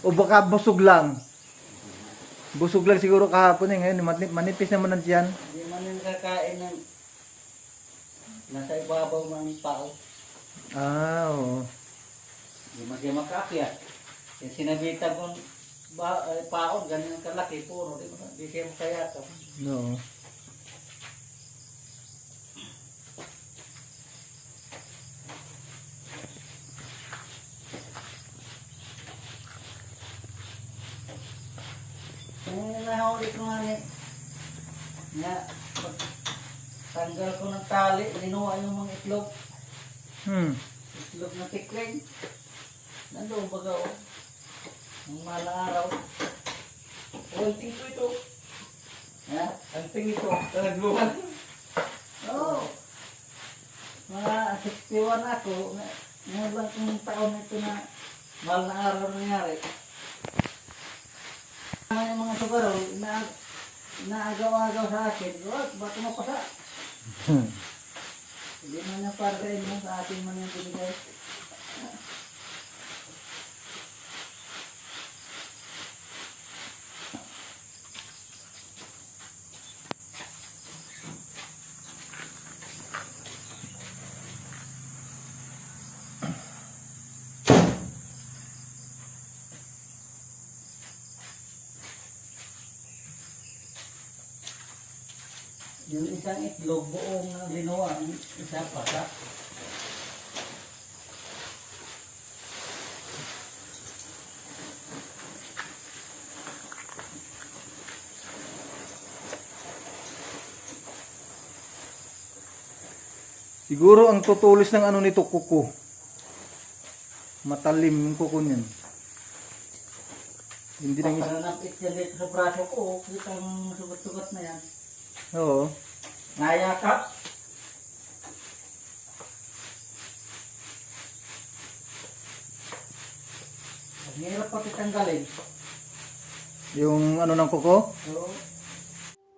O baka busog lang. Busog lang siguro kahapon eh. Ngayon, manip, manipis naman nandiyan. Hindi man yung kakain ng... Nasa ibabaw ng pao. Ah, oo. Hindi man siya. Yung sinabita ko, ba, eh, pao, ganyan kalaki, puro. Di, di siya makayakap. Oo. No. Kung nahuli ko nga ni, pag tanggal ko ng tali, linuha yung mga itlog. Hmm. Itlog na tikling. Nandoon baga o. Ang malang araw. O, ang tingko ito. Ha? Ang tingko ito. Talagluhan. Oo. Mga 61 ako. nga- Ngayon lang kung taon ito na mahal na araw nangyari. Yung mga sugaro, na, naagaw-agaw sa akin. Wag, ba't mapasa? Hmm. Hindi man para rin mo sa atin man yung binigay. Yung isang itlog buong na linuwa, isa pa sa Siguro ang tutulis ng ano nito kuko. Matalim yung kuko niyan. Hindi nang Para napit yan dito sa braso ko, kitang sugat-sugat na yan. Oo. Nayakap. Ang hirap pati tanggalin. Yung ano ng kuko? So,